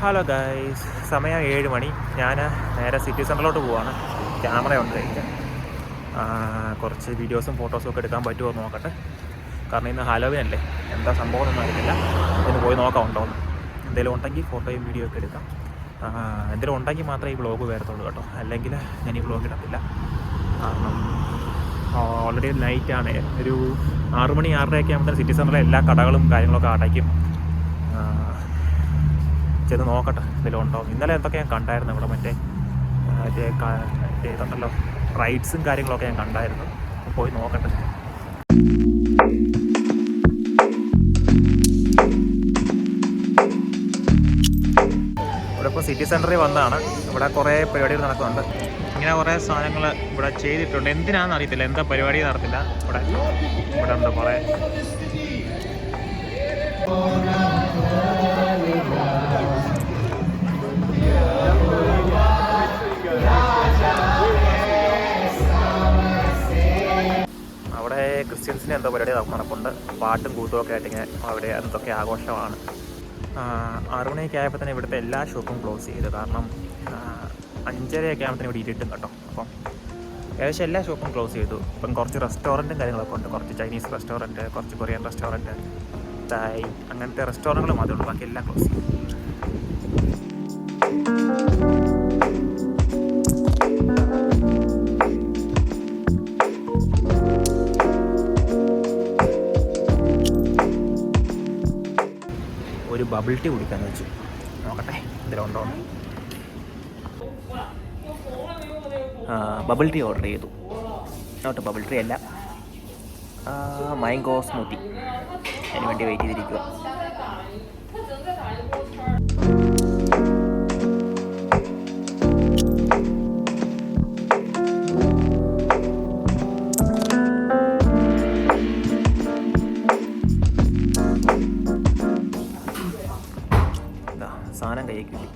Hello guys സമയം ഏഴ് മണി. ഞാൻ നേരെ സിറ്റി സെന്ററിലോട്ട് പോവാണ്. ക്യാമറ ഉണ്ട് എനിക്ക് കുറച്ച് വീഡിയോസും ഫോട്ടോസും ഒക്കെ എടുക്കാൻ പറ്റുമോ എന്ന് നോക്കട്ടെ. കാരണം ഇന്ന് ഹലോവിൻ അല്ലേ? എന്താ സംഭവം ഒന്നും അറിയില്ല ഇതിന് പോയി നോക്കാം ഉണ്ടോ എന്ന്. എന്തെങ്കിലും ഉണ്ടെങ്കിൽ ഫോട്ടോയും വീഡിയോ ഒക്കെ എടുക്കാം. എന്തെങ്കിലും ഉണ്ടെങ്കിൽ മാത്രമേ ഈ ബ്ലോഗ് വരത്തുള്ളൂ കേട്ടോ. അല്ലെങ്കിൽ ഞാൻ ഈ ബ്ലോഗ് ഇടത്തില്ല. കാരണം ഓൾറെഡി നൈറ്റാണ് ഒരു ആറുമണി ആറരയൊക്കെ ആകുമ്പോൾ സിറ്റി സെന്ററിലെ എല്ലാ കടകളും കാര്യങ്ങളൊക്കെ അടയ്ക്കും. ചെന്ന് നോക്കട്ടെ എന്തെങ്കിലും ഉണ്ടോ? ഇന്നലെ എന്തൊക്കെ ഞാൻ കണ്ടായിരുന്നു ഇവിടെ മറ്റേ മറ്റേ ഇതുണ്ടല്ലോ റൈഡ്സും കാര്യങ്ങളൊക്കെ ഞാൻ കണ്ടായിരുന്നു. പോയി നോക്കട്ടെ. ഇവിടെ ഇപ്പോൾ സിറ്റി സെന്ററിൽ വന്നതാണ് ഇവിടെ കുറേ പരിപാടികൾ നടക്കുന്നുണ്ട്. ഇങ്ങനെ കുറേ സാധനങ്ങൾ ഇവിടെ ചെയ്തിട്ടുണ്ട്. എന്തിനാണെന്ന് അറിയത്തില്ല. എന്താ പരിപാടി നടത്തില്ല ഇവിടെ ഇവിടെ ഉണ്ട് കുറേ. ക്രിസ്ത്യൻസിന് എന്തോ പരിപാടി നടക്കുന്നുണ്ട് പാട്ടും കൂട്ടും ഒക്കെ ആയിട്ട് ഇങ്ങനെ അവിടെ എന്തൊക്കെ ആഘോഷമാണ്. ആറു മണിയൊക്കെ ആയപ്പോൾ തന്നെ ഇവിടുത്തെ എല്ലാ ഷോപ്പും ക്ലോസ് ചെയ്തു. കാരണം അഞ്ചരയൊക്കെ ആകുമ്പോൾ ഇവിടെ ഇരുട്ടും കേട്ടോ. അപ്പം ഏകദേശം എല്ലാ ഷോപ്പും ക്ലോസ് ചെയ്തു. ഇപ്പം കുറച്ച് റെസ്റ്റോറന്റും കാര്യങ്ങളൊക്കെ ഉണ്ട്. കുറച്ച് ചൈനീസ് റെസ്റ്റോറന്റ് കുറച്ച് കൊറിയൻ റെസ്റ്റോറന്റ് തായ് അങ്ങനത്തെ റെസ്റ്റോറന്റുകൾ മാത്രമേ ഉള്ളൂ ബാക്കി എല്ലാം ക്ലോസ് ചെയ്തു. ബബിൾ ടീ കുടിക്കാന്ന് വെച്ചു. നോക്കട്ടെ. ആ ബബിൾ ടീ ഓർഡർ ചെയ്തു. നോട്ട് ബബിൾ ടീ അല്ല. മാംഗോ സ്മൂത്തി അതിന് വേണ്ടി വെയിറ്റ് ചെയ്തിരിക്കുക സാധനം കയ്യിൽ കിട്ടി.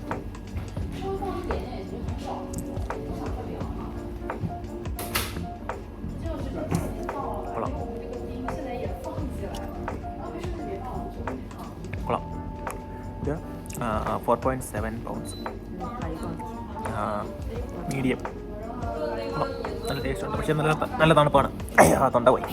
കൊള്ളാം. കൊള്ളാം. ഇത്? Four point seven pounds medium നല്ല ടേസ്റ്റ് ഉണ്ട്. പക്ഷേ നല്ല നല്ല തണുപ്പാണ്. ആ തൊണ്ട പോയി.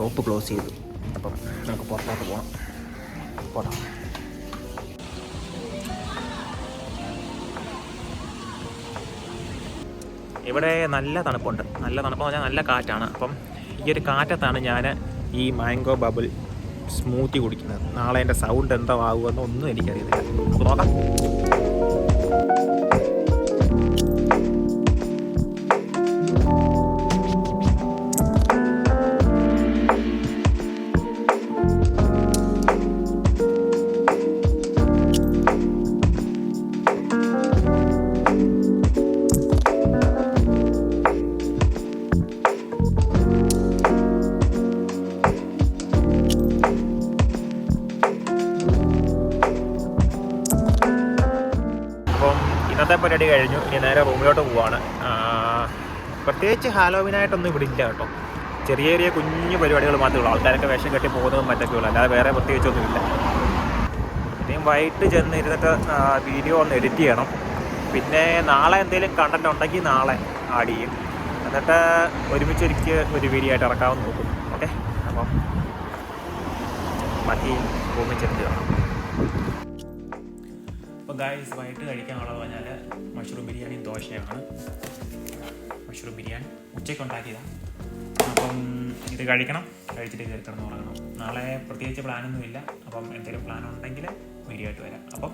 ഷോപ്പ് ക്ലോസ് ചെയ്തു. അപ്പം നമുക്ക് പുറത്തോട്ട് പോകാം പോടാം. ഇവിടെ നല്ല തണുപ്പുണ്ട്. നല്ല തണുപ്പെന്ന് പറഞ്ഞാൽ നല്ല കാറ്റാണ്. അപ്പം ഈ ഒരു കാറ്റത്താണ് ഞാൻ ഈ മാംഗോ ബബിൾ സ്മൂത്തി കുടിക്കുന്നത്. നാളെ എന്റെ സൗണ്ട് എന്താ ആകുമെന്നൊന്നും എനിക്കറിയത്തില്ല. നോക്കാം. ഇന്നത്തെ പരിപാടി കഴിഞ്ഞു. ഇനി നേരെ റൂമിലോട്ട് പോവാണ്. പ്രത്യേകിച്ച് ഹാലോവിനായിട്ടൊന്നും ഇവിടെ ഇല്ല കേട്ടോ. ചെറിയ ചെറിയ കുഞ്ഞു പരിപാടികൾ മാത്രമേ ഉള്ളൂ. ആൾക്കാരൊക്കെ വേഷം കെട്ടി പോകുന്നതും മറ്റൊക്കെ ഉള്ളൂ. അല്ലാതെ വേറെ പ്രത്യേകിച്ചൊന്നുമില്ല ഇനിയും വൈകിട്ട് ചെന്ന് ഇരുന്നിട്ട് വീഡിയോ ഒന്ന് എഡിറ്റ് ചെയ്യണം. പിന്നെ നാളെ എന്തെങ്കിലും കണ്ടന്റ് ഉണ്ടെങ്കിൽ നാളെ ആഡ് ചെയ്യും. എന്നിട്ട് ഒരുമിച്ച് ഒരിക്കൽ ഒരു വീഡിയോ ആയിട്ട് ഇറക്കാമെന്ന് നോക്കും. ഓക്കെ അപ്പം ബാക്കി ഭൂമി ചെന്ന് കാണാം. അപ്പോൾ ഗായ്സ് വൈകിട്ട് കഴിക്കാനുള്ളത് പറഞ്ഞാൽ മഷ്റൂം ബിരിയാണിയും ദോശയാണ്. മഷ്റൂം ബിരിയാണി. ഉച്ചയ്ക്ക് ഉണ്ടാക്കിയതാണ് അപ്പം ഇത് കഴിക്കണം. കഴിച്ചിട്ട് കയറി കിടന്ന് ഉറങ്ങണം. നാളെ പ്രത്യേകിച്ച് പ്ലാനൊന്നുമില്ല അപ്പം എന്തെങ്കിലും പ്ലാൻ ഉണ്ടെങ്കിൽ വീഡിയോ ആയിട്ട് വരാം. അപ്പം